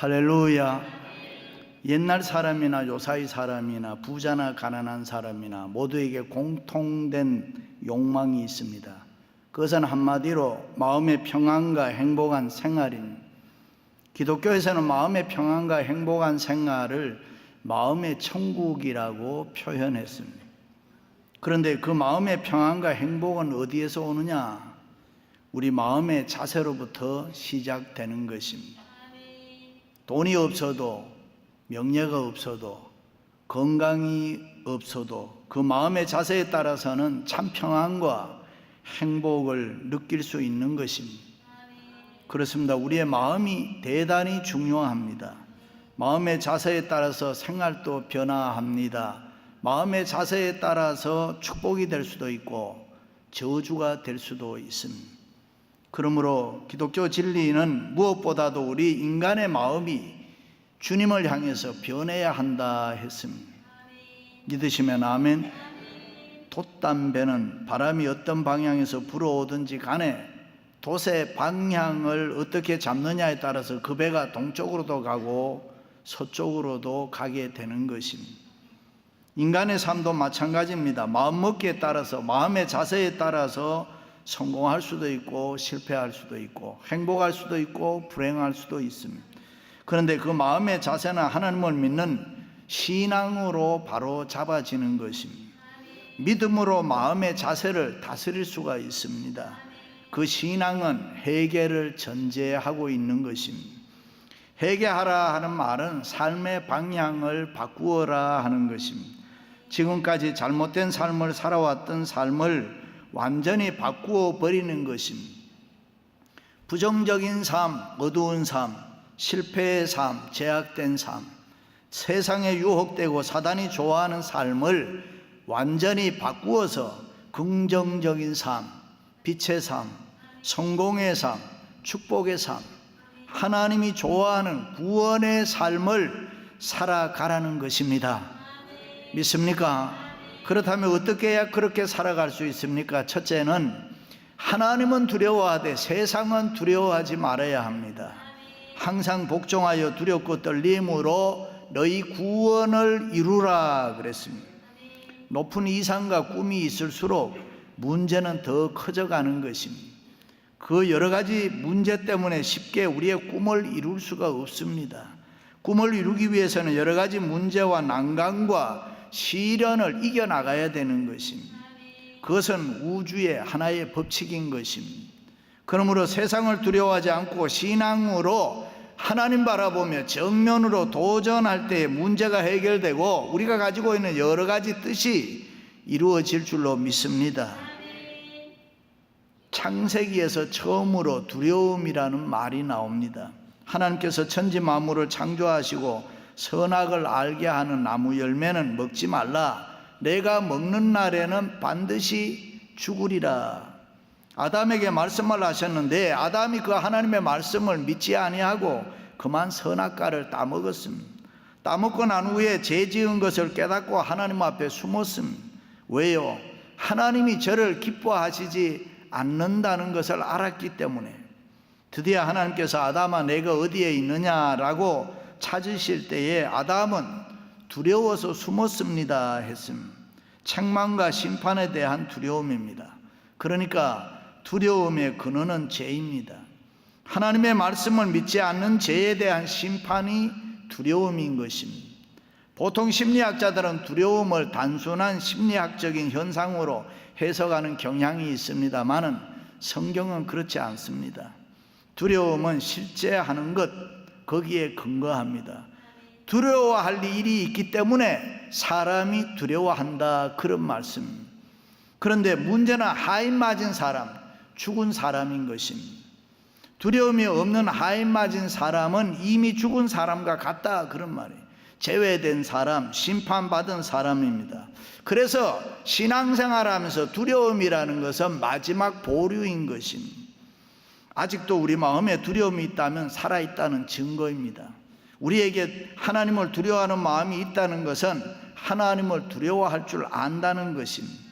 할렐루야. 옛날 사람이나 요사이 사람이나 부자나 가난한 사람이나 모두에게 공통된 욕망이 있습니다. 그것은 한마디로 마음의 평안과 행복한 생활인 기독교에서는 마음의 평안과 행복한 생활을 마음의 천국이라고 표현했습니다. 그런데 그 마음의 평안과 행복은 어디에서 오느냐? 우리 마음의 자세로부터 시작되는 것입니다. 돈이 없어도 명예가 없어도 건강이 없어도 그 마음의 자세에 따라서는 참 평안과 행복을 느낄 수 있는 것입니다. 그렇습니다. 우리의 마음이 대단히 중요합니다. 마음의 자세에 따라서 생활도 변화합니다. 마음의 자세에 따라서 축복이 될 수도 있고 저주가 될 수도 있습니다. 그러므로 기독교 진리는 무엇보다도 우리 인간의 마음이 주님을 향해서 변해야 한다 했습니다. 믿으시면 아멘. 돛담배는 바람이 어떤 방향에서 불어오든지 간에 돛의 방향을 어떻게 잡느냐에 따라서 그 배가 동쪽으로도 가고 서쪽으로도 가게 되는 것입니다. 인간의 삶도 마찬가지입니다. 마음먹기에 따라서 마음의 자세에 따라서 성공할 수도 있고 실패할 수도 있고 행복할 수도 있고 불행할 수도 있습니다. 그런데 그 마음의 자세는 하나님을 믿는 신앙으로 바로 잡아지는 것입니다. 믿음으로 마음의 자세를 다스릴 수가 있습니다. 그 신앙은 회개를 전제하고 있는 것입니다. 회개하라 하는 말은 삶의 방향을 바꾸어라 하는 것입니다. 지금까지 잘못된 삶을 살아왔던 삶을 완전히 바꾸어 버리는 것입니다. 부정적인 삶, 어두운 삶, 실패의 삶, 제약된 삶, 세상에 유혹되고 사단이 좋아하는 삶을 완전히 바꾸어서 긍정적인 삶, 빛의 삶, 성공의 삶, 축복의 삶, 하나님이 좋아하는 구원의 삶을 살아가라는 것입니다. 믿습니까? 그렇다면 어떻게 해야 그렇게 살아갈 수 있습니까? 첫째는 하나님은 두려워하되 세상은 두려워하지 말아야 합니다. 항상 복종하여 두렵고 떨림으로 너희 구원을 이루라 그랬습니다. 높은 이상과 꿈이 있을수록 문제는 더 커져가는 것입니다. 그 여러 가지 문제 때문에 쉽게 우리의 꿈을 이룰 수가 없습니다. 꿈을 이루기 위해서는 여러 가지 문제와 난관과 시련을 이겨나가야 되는 것입니다. 그것은 우주의 하나의 법칙인 것입니다. 그러므로 세상을 두려워하지 않고 신앙으로 하나님 바라보며 정면으로 도전할 때 문제가 해결되고 우리가 가지고 있는 여러 가지 뜻이 이루어질 줄로 믿습니다. 창세기에서 처음으로 두려움이라는 말이 나옵니다. 하나님께서 천지 만물을 창조하시고 선악을 알게 하는 나무 열매는 먹지 말라. 내가 먹는 날에는 반드시 죽으리라. 아담에게 말씀을 하셨는데 아담이 그 하나님의 말씀을 믿지 아니하고 그만 선악과를 따먹었습니다. 따먹고 난 후에 죄 지은 것을 깨닫고 하나님 앞에 숨었습니다. 왜요? 하나님이 저를 기뻐하시지 않는다는 것을 알았기 때문에 드디어 하나님께서 아담아 내가 어디에 있느냐라고 찾으실 때에 아담은 두려워서 숨었습니다 했습니다. 책망과 심판에 대한 두려움입니다. 그러니까 두려움의 근원은 죄입니다. 하나님의 말씀을 믿지 않는 죄에 대한 심판이 두려움인 것입니다. 보통 심리학자들은 두려움을 단순한 심리학적인 현상으로 해석하는 경향이 있습니다만은 성경은 그렇지 않습니다. 두려움은 실제 하는 것, 거기에 근거합니다. 두려워할 일이 있기 때문에 사람이 두려워한다. 그런 말씀. 그런데 문제는 하인 맞은 사람, 죽은 사람인 것입니다. 두려움이 없는 하인 맞은 사람은 이미 죽은 사람과 같다. 그런 말이에요. 제외된 사람, 심판받은 사람입니다. 그래서 신앙생활 하면서 두려움이라는 것은 마지막 보류인 것입니다. 아직도 우리 마음에 두려움이 있다면 살아있다는 증거입니다. 우리에게 하나님을 두려워하는 마음이 있다는 것은 하나님을 두려워할 줄 안다는 것입니다.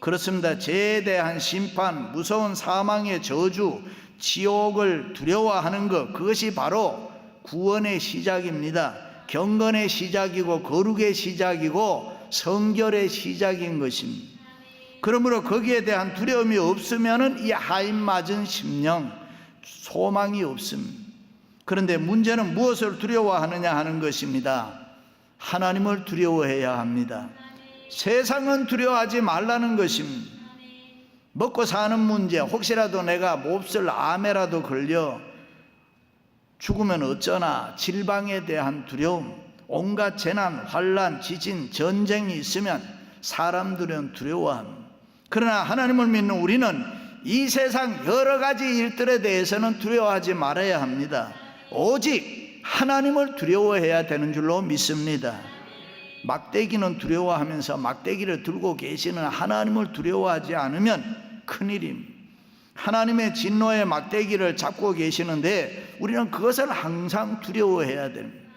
그렇습니다. 죄에 대한 심판, 무서운 사망의 저주, 지옥을 두려워하는 것, 그것이 바로 구원의 시작입니다. 경건의 시작이고 거룩의 시작이고 성결의 시작인 것입니다. 그러므로 거기에 대한 두려움이 없으면은 이 하임 맞은 심령 소망이 없습니다. 그런데 문제는 무엇을 두려워하느냐 하는 것입니다. 하나님을 두려워해야 합니다. 세상은 두려워하지 말라는 것입니다. 먹고 사는 문제, 혹시라도 내가 몹쓸 암에라도 걸려 죽으면 어쩌나 질방에 대한 두려움, 온갖 재난, 환란, 지진, 전쟁이 있으면 사람들은 두려워합니다. 그러나 하나님을 믿는 우리는 이 세상 여러 가지 일들에 대해서는 두려워하지 말아야 합니다. 오직 하나님을 두려워해야 되는 줄로 믿습니다. 막대기는 두려워하면서 막대기를 들고 계시는 하나님을 두려워하지 않으면 큰일입니다. 하나님의 진노의 막대기를 잡고 계시는데 우리는 그것을 항상 두려워해야 됩니다.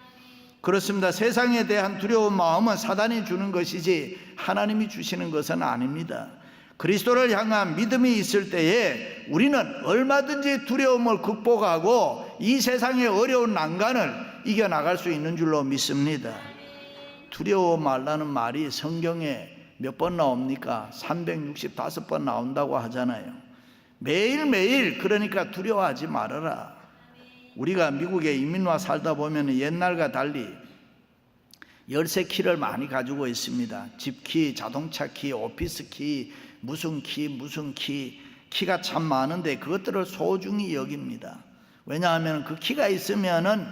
그렇습니다. 세상에 대한 두려운 마음은 사단이 주는 것이지 하나님이 주시는 것은 아닙니다. 그리스도를 향한 믿음이 있을 때에 우리는 얼마든지 두려움을 극복하고 이 세상의 어려운 난간을 이겨나갈 수 있는 줄로 믿습니다. 두려워 말라는 말이 성경에 몇 번 나옵니까? 365번 나온다고 하잖아요. 매일매일 그러니까 두려워하지 말아라. 우리가 미국에 이민와 살다 보면 옛날과 달리 열쇠 키를 많이 가지고 있습니다. 집 키, 자동차 키, 오피스 키, 무슨 키, 무슨 키, 키가 참 많은데 그것들을 소중히 여깁니다. 왜냐하면 그 키가 있으면은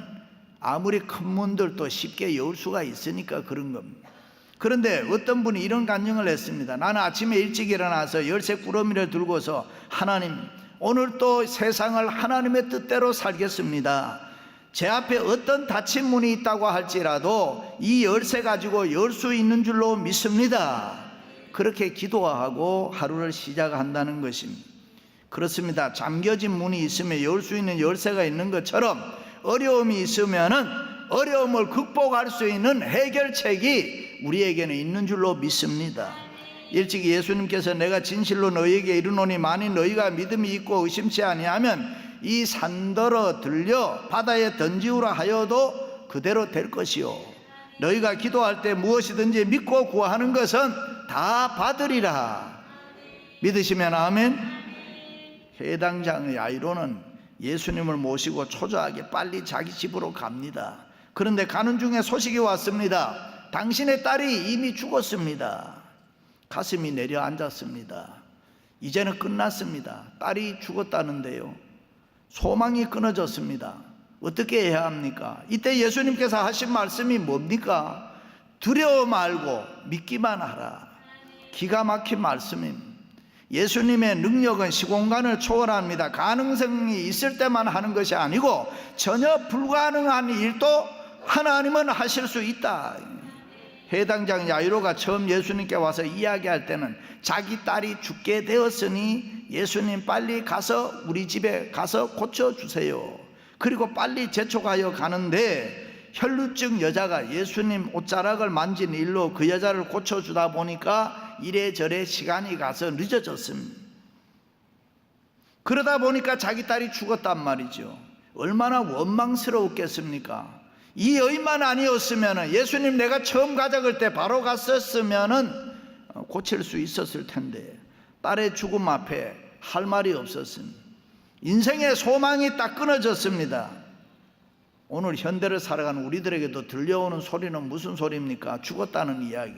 아무리 큰 문들도 쉽게 열 수가 있으니까 그런 겁니다. 그런데 어떤 분이 이런 간증을 했습니다. 나는 아침에 일찍 일어나서 열쇠 꾸러미를 들고서 하나님, 오늘 또 세상을 하나님의 뜻대로 살겠습니다. 제 앞에 어떤 닫힌 문이 있다고 할지라도 이 열쇠 가지고 열 수 있는 줄로 믿습니다. 그렇게 기도하고 하루를 시작한다는 것입니다. 그렇습니다. 잠겨진 문이 있으면 열 수 있는 열쇠가 있는 것처럼 어려움이 있으면은 어려움을 극복할 수 있는 해결책이 우리에게는 있는 줄로 믿습니다. 일찍 예수님께서 내가 진실로 너희에게 이르노니 만일 너희가 믿음이 있고 의심치 아니하면 이 산더러 들려 바다에 던지우라 하여도 그대로 될 것이요 너희가 기도할 때 무엇이든지 믿고 구하는 것은 다 받으리라 믿으시면 아멘 해당장의 아이로는 예수님을 모시고 초조하게 빨리 자기 집으로 갑니다 그런데 가는 중에 소식이 왔습니다 당신의 딸이 이미 죽었습니다 가슴이 내려앉았습니다 이제는 끝났습니다 딸이 죽었다는데요 소망이 끊어졌습니다. 어떻게 해야 합니까? 이때 예수님께서 하신 말씀이 뭡니까? 두려워 말고 믿기만 하라. 기가 막힌 말씀입니다. 예수님의 능력은 시공간을 초월합니다. 가능성이 있을 때만 하는 것이 아니고 전혀 불가능한 일도 하나님은 하실 수 있다. 해당장 야이로가 처음 예수님께 와서 이야기할 때는 자기 딸이 죽게 되었으니 예수님 빨리 가서 우리 집에 가서 고쳐주세요. 그리고 빨리 재촉하여 가는데 혈루증 여자가 예수님 옷자락을 만진 일로 그 여자를 고쳐주다 보니까 이래저래 시간이 가서 늦어졌습니다. 그러다 보니까 자기 딸이 죽었단 말이죠. 얼마나 원망스러웠겠습니까? 이 여인만 아니었으면 예수님 내가 처음 가져갈 때 바로 갔었으면 고칠 수 있었을 텐데 딸의 죽음 앞에 할 말이 없었습니다. 인생의 소망이 딱 끊어졌습니다. 오늘 현대를 살아가는 우리들에게도 들려오는 소리는 무슨 소리입니까? 죽었다는 이야기,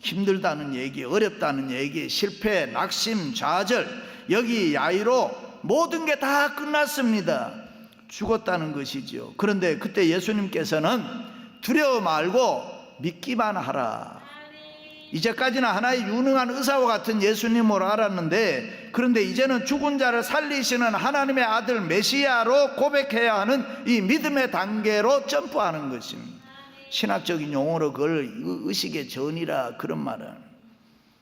힘들다는 얘기, 어렵다는 얘기, 실패, 낙심, 좌절, 여기 야이로 모든 게 다 끝났습니다. 죽었다는 것이죠. 그런데 그때 예수님께서는 두려워 말고 믿기만 하라. 이제까지는 하나의 유능한 의사와 같은 예수님으로 알았는데 그런데 이제는 죽은 자를 살리시는 하나님의 아들 메시아로 고백해야 하는 이 믿음의 단계로 점프하는 것입니다. 신학적인 용어로 그걸 의식의 전이라 그런 말은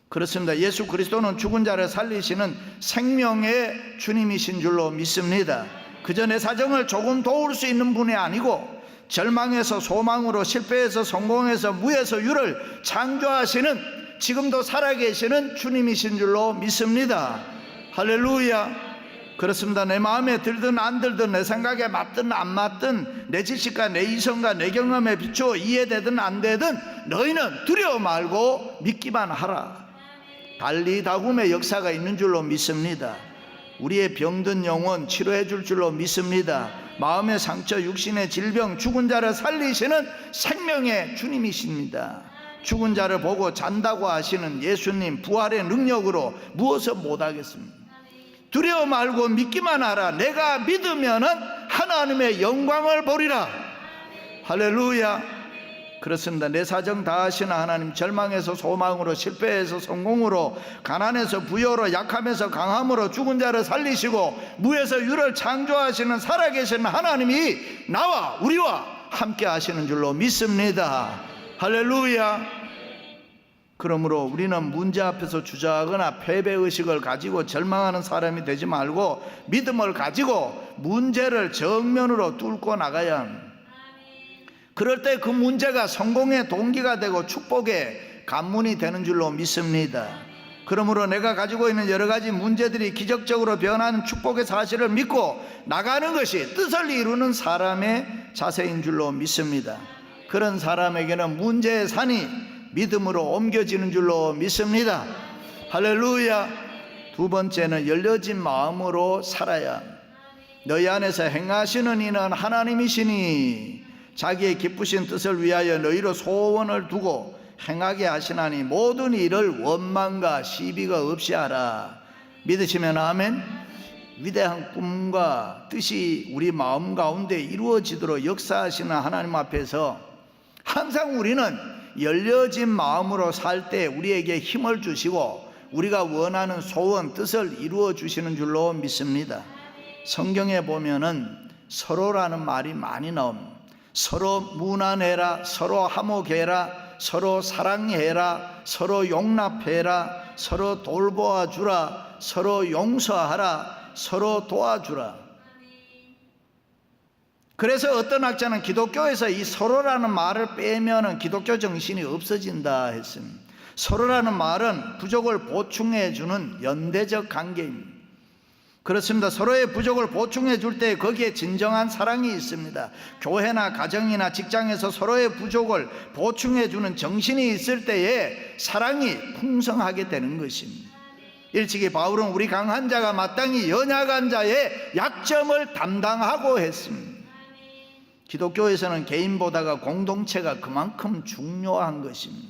그렇습니다. 예수 그리스도는 죽은 자를 살리시는 생명의 주님이신 줄로 믿습니다. 그 전에 사정을 조금 도울 수 있는 분이 아니고 절망에서 소망으로 실패해서 성공해서 무에서 유를 창조하시는 지금도 살아계시는 주님이신 줄로 믿습니다. 할렐루야. 그렇습니다. 내 마음에 들든 안 들든 내 생각에 맞든 안 맞든 내 지식과 내 이성과 내 경험에 비추어 이해되든 안 되든 너희는 두려워 말고 믿기만 하라. 달리 다굼의 역사가 있는 줄로 믿습니다. 우리의 병든 영혼 치료해 줄 줄로 믿습니다. 마음의 상처, 육신의 질병, 죽은 자를 살리시는 생명의 주님이십니다. 죽은 자를 보고 잔다고 하시는 예수님 부활의 능력으로 무엇을 못하겠습니까? 두려워 말고 믿기만 하라. 내가 믿으면은 하나님의 영광을 보리라. 할렐루야. 그렇습니다. 내 사정 다 하시는 하나님 절망에서 소망으로 실패해서 성공으로 가난해서 부여로 약함에서 강함으로 죽은 자를 살리시고 무에서 유를 창조하시는 살아계신 하나님이 나와 우리와 함께 하시는 줄로 믿습니다. 할렐루야. 그러므로 우리는 문제 앞에서 주저하거나 패배 의식을 가지고 절망하는 사람이 되지 말고 믿음을 가지고 문제를 정면으로 뚫고 나가야 합니다. 그럴 때 그 문제가 성공의 동기가 되고 축복의 관문이 되는 줄로 믿습니다. 그러므로 내가 가지고 있는 여러 가지 문제들이 기적적으로 변하는 축복의 사실을 믿고 나가는 것이 뜻을 이루는 사람의 자세인 줄로 믿습니다. 그런 사람에게는 문제의 산이 믿음으로 옮겨지는 줄로 믿습니다. 할렐루야. 두 번째는 열려진 마음으로 살아야. 너희 안에서 행하시는 이는 하나님이시니 자기의 기쁘신 뜻을 위하여 너희로 소원을 두고 행하게 하시나니 모든 일을 원망과 시비가 없이 하라 믿으시면 아멘 위대한 꿈과 뜻이 우리 마음 가운데 이루어지도록 역사하시는 하나님 앞에서 항상 우리는 열려진 마음으로 살 때 우리에게 힘을 주시고 우리가 원하는 소원 뜻을 이루어 주시는 줄로 믿습니다 성경에 보면은 서로라는 말이 많이 나옵니다 서로 무난해라, 서로 화목해라, 서로 사랑해라, 서로 용납해라, 서로 돌보아 주라, 서로 용서하라, 서로 도와주라. 그래서 어떤 학자는 기독교에서 이 서로라는 말을 빼면은 기독교 정신이 없어진다 했습니다. 서로라는 말은 부족을 보충해 주는 연대적 관계입니다. 그렇습니다. 서로의 부족을 보충해 줄 때 거기에 진정한 사랑이 있습니다. 교회나 가정이나 직장에서 서로의 부족을 보충해 주는 정신이 있을 때에 사랑이 풍성하게 되는 것입니다. 일찍이 바울은 우리 강한 자가 마땅히 연약한 자의 약점을 담당하고 했습니다. 기독교에서는 개인보다가 공동체가 그만큼 중요한 것입니다.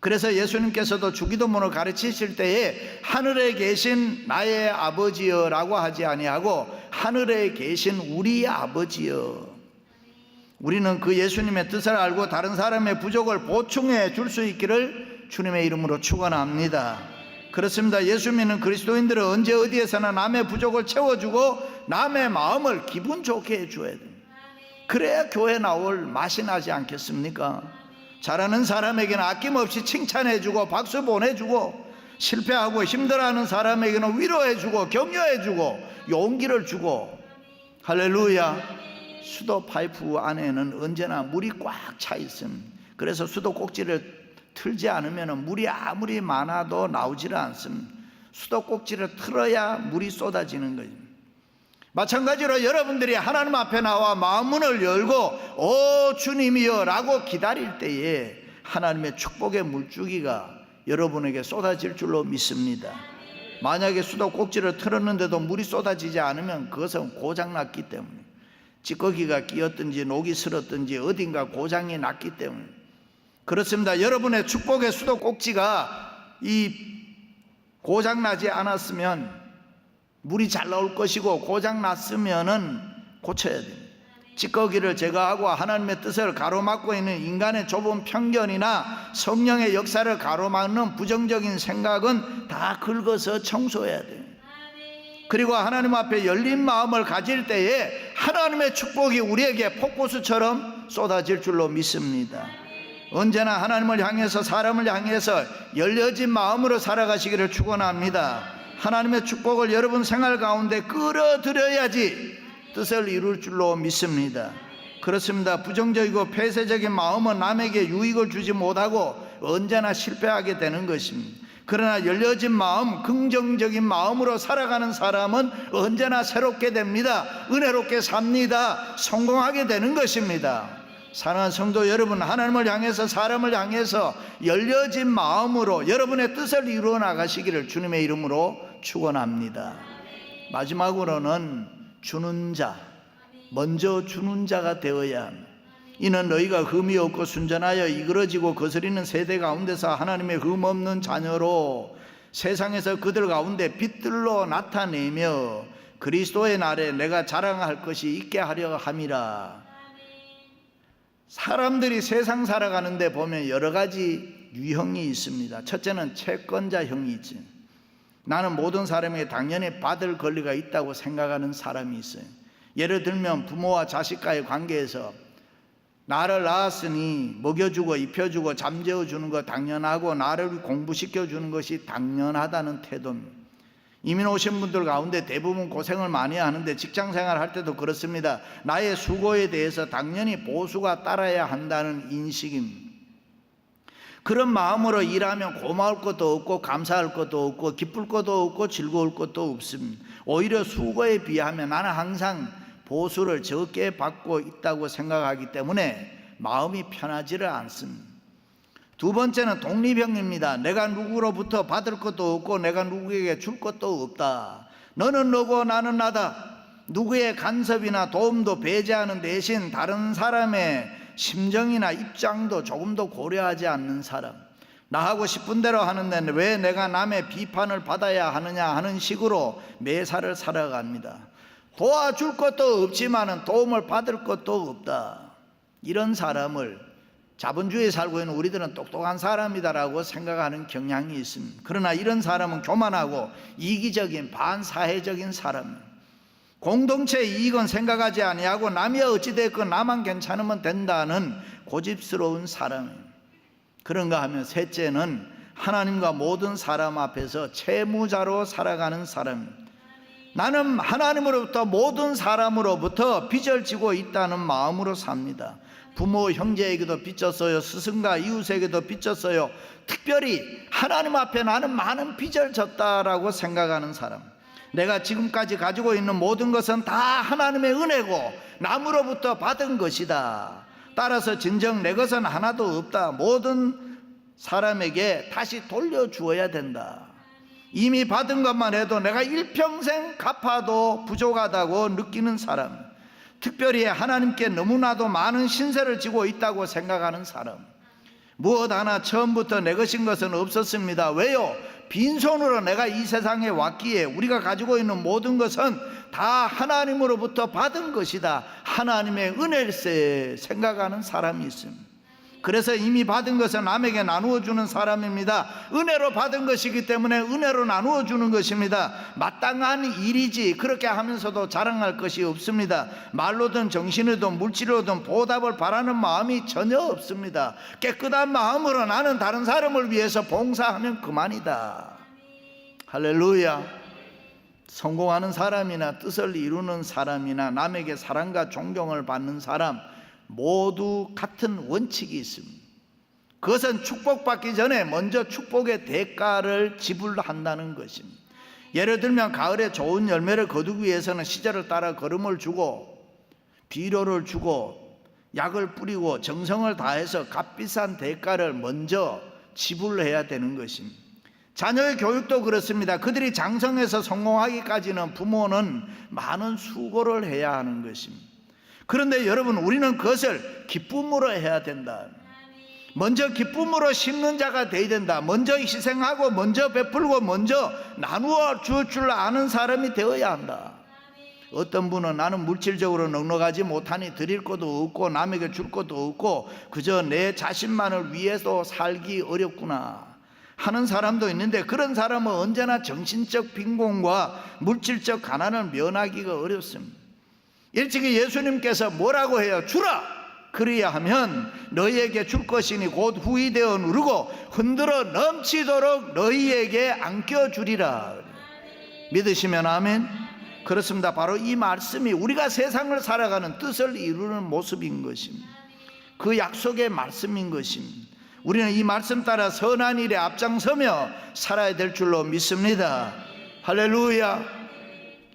그래서 예수님께서도 주기도문을 가르치실 때에 하늘에 계신 나의 아버지여라고 하지 아니하고 하늘에 계신 우리 아버지여. 우리는 그 예수님의 뜻을 알고 다른 사람의 부족을 보충해 줄 수 있기를 주님의 이름으로 축원합니다. 그렇습니다. 예수 믿는 그리스도인들은 언제 어디에서나 남의 부족을 채워주고 남의 마음을 기분 좋게 해줘야 됩니다. 그래야 교회 나올 맛이 나지 않겠습니까? 잘하는 사람에게는 아낌없이 칭찬해주고 박수 보내주고 실패하고 힘들어하는 사람에게는 위로해주고 격려해주고 용기를 주고 할렐루야. 수도 파이프 안에는 언제나 물이 꽉 차 있음. 그래서 수도 꼭지를 틀지 않으면 물이 아무리 많아도 나오지를 않습니다 수도 꼭지를 틀어야 물이 쏟아지는 거죠 마찬가지로 여러분들이 하나님 앞에 나와 마음문을 열고 오 주님이여 라고 기다릴 때에 하나님의 축복의 물주기가 여러분에게 쏟아질 줄로 믿습니다. 만약에 수도 꼭지를 틀었는데도 물이 쏟아지지 않으면 그것은 고장났기 때문에 찌꺼기가 끼었든지 녹이 슬었든지 어딘가 고장이 났기 때문에 그렇습니다. 여러분의 축복의 수도 꼭지가 이 고장나지 않았으면 물이 잘 나올 것이고 고장 났으면은 고쳐야 됩니다. 찌꺼기를 제거하고 하나님의 뜻을 가로막고 있는 인간의 좁은 편견이나 성령의 역사를 가로막는 부정적인 생각은 다 긁어서 청소해야 돼요. 그리고 하나님 앞에 열린 마음을 가질 때에 하나님의 축복이 우리에게 폭포수처럼 쏟아질 줄로 믿습니다. 언제나 하나님을 향해서 사람을 향해서 열려진 마음으로 살아가시기를 축원합니다. 하나님의 축복을 여러분 생활 가운데 끌어들여야지 뜻을 이룰 줄로 믿습니다. 그렇습니다. 부정적이고 폐쇄적인 마음은 남에게 유익을 주지 못하고 언제나 실패하게 되는 것입니다. 그러나 열려진 마음, 긍정적인 마음으로 살아가는 사람은 언제나 새롭게 됩니다. 은혜롭게 삽니다. 성공하게 되는 것입니다. 사랑하는 성도 여러분, 하나님을 향해서 사람을 향해서 열려진 마음으로 여러분의 뜻을 이루어 나가시기를 주님의 이름으로 축원합니다. 마지막으로는 주는 자, 먼저 주는 자가 되어야 합니다. 이는 너희가 흠이 없고 순전하여 이그러지고 거스리는 세대 가운데서 하나님의 흠 없는 자녀로 세상에서 그들 가운데 빛들로 나타내며 그리스도의 날에 내가 자랑할 것이 있게 하려 함이라. 사람들이 세상 살아가는데 보면 여러 가지 유형이 있습니다. 첫째는 채권자형이 있지. 나는 모든 사람에게 당연히 받을 권리가 있다고 생각하는 사람이 있어요. 예를 들면 부모와 자식과의 관계에서 나를 낳았으니 먹여주고 입혀주고 잠재워 주는 거 당연하고 나를 공부시켜 주는 것이 당연하다는 태도입니다. 이민 오신 분들 가운데 대부분 고생을 많이 하는데 직장 생활 할 때도 그렇습니다. 나의 수고에 대해서 당연히 보수가 따라야 한다는 인식입니다. 그런 마음으로 일하면 고마울 것도 없고 감사할 것도 없고 기쁠 것도 없고 즐거울 것도 없습니다. 오히려 수고에 비하면 나는 항상 보수를 적게 받고 있다고 생각하기 때문에 마음이 편하지를 않습니다. 두 번째는 독립형입니다. 내가 누구로부터 받을 것도 없고 내가 누구에게 줄 것도 없다. 너는 너고 나는 나다. 누구의 간섭이나 도움도 배제하는 대신 다른 사람의 심정이나 입장도 조금 도 고려하지 않는 사람. 나 하고 싶은 대로 하는데 왜 내가 남의 비판을 받아야 하느냐 하는 식으로 매사를 살아갑니다. 도와줄 것도 없지만은 도움을 받을 것도 없다. 이런 사람을 자본주의에 살고 있는 우리들은 똑똑한 사람이다라고 생각하는 경향이 있습니다. 그러나 이런 사람은 교만하고 이기적인 반사회적인 사람. 공동체 이익은 생각하지 아니하고 남이 어찌 됐건 나만 괜찮으면 된다는 고집스러운 사람. 그런가 하면 셋째는 하나님과 모든 사람 앞에서 채무자로 살아가는 사람. 나는 하나님으로부터 모든 사람으로부터 빚을 지고 있다는 마음으로 삽니다. 부모, 형제에게도 빚졌어요. 스승과 이웃에게도 빚졌어요. 특별히 하나님 앞에 나는 많은 빚을 졌다라고 생각하는 사람. 내가 지금까지 가지고 있는 모든 것은 다 하나님의 은혜고 남으로부터 받은 것이다. 따라서 진정 내 것은 하나도 없다. 모든 사람에게 다시 돌려주어야 된다. 이미 받은 것만 해도 내가 일평생 갚아도 부족하다고 느끼는 사람. 특별히 하나님께 너무나도 많은 신세를 지고 있다고 생각하는 사람. 무엇 하나 처음부터 내 것인 것은 없었습니다. 왜요? 빈손으로 내가 이 세상에 왔기에 우리가 가지고 있는 모든 것은 다 하나님으로부터 받은 것이다. 하나님의 은혜일세 생각하는 사람이 있습니다. 그래서 이미 받은 것은 남에게 나누어 주는 사람입니다. 은혜로 받은 것이기 때문에 은혜로 나누어 주는 것입니다. 마땅한 일이지 그렇게 하면서도 자랑할 것이 없습니다. 말로든 정신으로든 물질로든 보답을 바라는 마음이 전혀 없습니다. 깨끗한 마음으로 나는 다른 사람을 위해서 봉사하면 그만이다. 할렐루야. 성공하는 사람이나 뜻을 이루는 사람이나 남에게 사랑과 존경을 받는 사람 모두 같은 원칙이 있습니다. 그것은 축복받기 전에 먼저 축복의 대가를 지불한다는 것입니다. 예를 들면 가을에 좋은 열매를 거두기 위해서는 시절을 따라 걸음을 주고 비료를 주고 약을 뿌리고 정성을 다해서 값비싼 대가를 먼저 지불해야 되는 것입니다. 자녀의 교육도 그렇습니다. 그들이 장성해서 성공하기까지는 부모는 많은 수고를 해야 하는 것입니다. 그런데 여러분 우리는 그것을 기쁨으로 해야 된다. 먼저 기쁨으로 심는 자가 되어야 된다. 먼저 희생하고 먼저 베풀고 먼저 나누어 줄 줄 아는 사람이 되어야 한다. 어떤 분은 나는 물질적으로 넉넉하지 못하니 드릴 것도 없고 남에게 줄 것도 없고 그저 내 자신만을 위해서 살기 어렵구나 하는 사람도 있는데 그런 사람은 언제나 정신적 빈곤과 물질적 가난을 면하기가 어렵습니다. 일찍이 예수님께서 뭐라고 해요? 주라! 그래야 하면 너희에게 줄 것이니 곧 후이 되어 누르고 흔들어 넘치도록 너희에게 안겨 주리라. 믿으시면 아멘? 그렇습니다. 바로 이 말씀이 우리가 세상을 살아가는 뜻을 이루는 모습인 것입니다. 그 약속의 말씀인 것입니다. 우리는 이 말씀 따라 선한 일에 앞장서며 살아야 될 줄로 믿습니다. 할렐루야.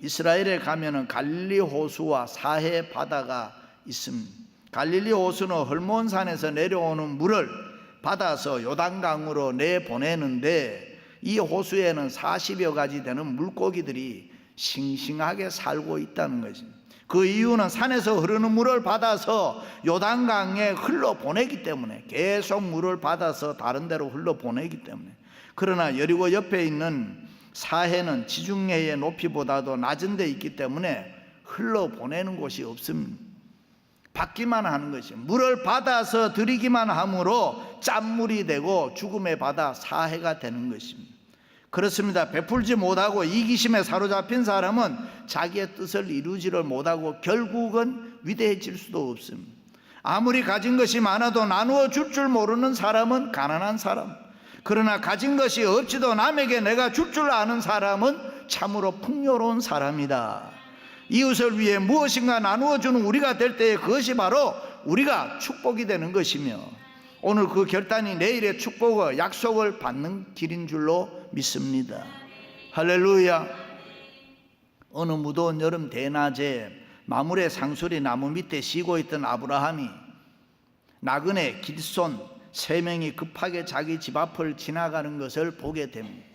이스라엘에 가면은 갈릴리 호수와 사해 바다가 있습니다. 갈릴리 호수는 헐몬산에서 내려오는 물을 받아서 요단강으로 내보내는데 이 호수에는 40여 가지 되는 물고기들이 싱싱하게 살고 있다는 것입니다. 그 이유는 산에서 흐르는 물을 받아서 요단강에 흘러 보내기 때문에 계속 물을 받아서 다른 데로 흘러 보내기 때문에 그러나 여리고 옆에 있는 사해는 지중해의 높이보다도 낮은 데 있기 때문에 흘러 보내는 곳이 없습니다. 받기만 하는 것이 물을 받아서 들이기만 함으로 짠물이 되고 죽음의 바다 사해가 되는 것입니다. 그렇습니다. 베풀지 못하고 이기심에 사로잡힌 사람은 자기의 뜻을 이루지를 못하고 결국은 위대해질 수도 없습니다. 아무리 가진 것이 많아도 나누어 줄 줄 모르는 사람은 가난한 사람. 그러나 가진 것이 없지도 남에게 내가 줄 줄 아는 사람은 참으로 풍요로운 사람이다. 이웃을 위해 무엇인가 나누어 주는 우리가 될 때에 그것이 바로 우리가 축복이 되는 것이며 오늘 그 결단이 내일의 축복을 약속을 받는 길인 줄로 믿습니다. 할렐루야. 어느 무더운 여름 대낮에 마물의 상수리 나무 밑에 쉬고 있던 아브라함이 나그네 길손 세 명이 급하게 자기 집 앞을 지나가는 것을 보게 됩니다.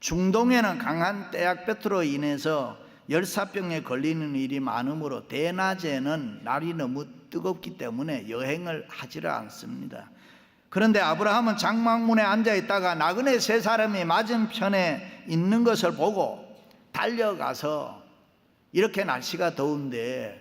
중동에는 강한 떼약볕으로 인해서 열사병에 걸리는 일이 많으므로 대낮에는 날이 너무 뜨겁기 때문에 여행을 하지를 않습니다. 그런데 아브라함은 장막문에 앉아 있다가 나그네 세 사람이 맞은편에 있는 것을 보고 달려가서 이렇게 날씨가 더운데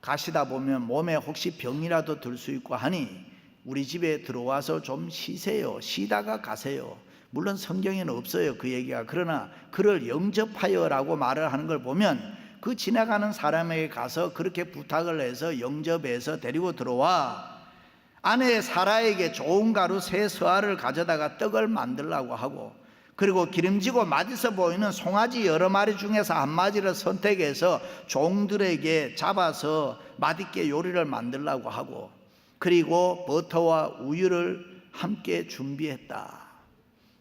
가시다 보면 몸에 혹시 병이라도 들 수 있고 하니 우리 집에 들어와서 좀 쉬세요. 쉬다가 가세요. 물론 성경에는 없어요. 그 얘기가. 그러나 그를 영접하여라고 말을 하는 걸 보면 그 지나가는 사람에게 가서 그렇게 부탁을 해서 영접해서 데리고 들어와 아내 사라에게 좋은 가루 세 서알을 가져다가 떡을 만들라고 하고 그리고 기름지고 맛있어 보이는 송아지 여러 마리 중에서 한 마리를 선택해서 종들에게 잡아서 맛있게 요리를 만들라고 하고 그리고 버터와 우유를 함께 준비했다.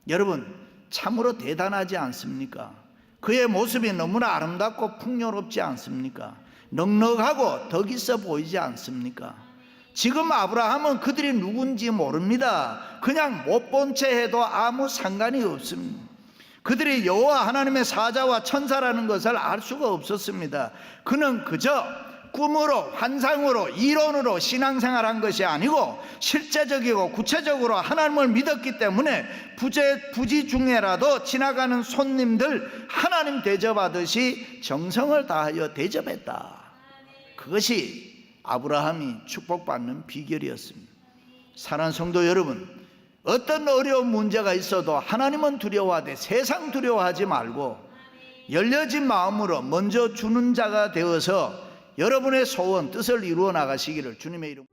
여러분 참으로 대단하지 않습니까? 그의 모습이 너무나 아름답고 풍요롭지 않습니까? 넉넉하고 덕 있어 보이지 않습니까? 지금 아브라함은 그들이 누군지 모릅니다. 그냥 못 본 채 해도 아무 상관이 없습니다. 그들이 여호와 하나님의 사자와 천사라는 것을 알 수가 없었습니다. 그는 그저 꿈으로 환상으로 이론으로 신앙생활한 것이 아니고 실제적이고 구체적으로 하나님을 믿었기 때문에 부재 부지 중에라도 지나가는 손님들 하나님 대접하듯이 정성을 다하여 대접했다. 그것이 아브라함이 축복받는 비결이었습니다. 사랑하는 성도 여러분, 어떤 어려운 문제가 있어도 하나님은 두려워하되 세상 두려워하지 말고 열려진 마음으로 먼저 주는 자가 되어서 여러분의 소원, 뜻을 이루어 나가시기를 주님의 이름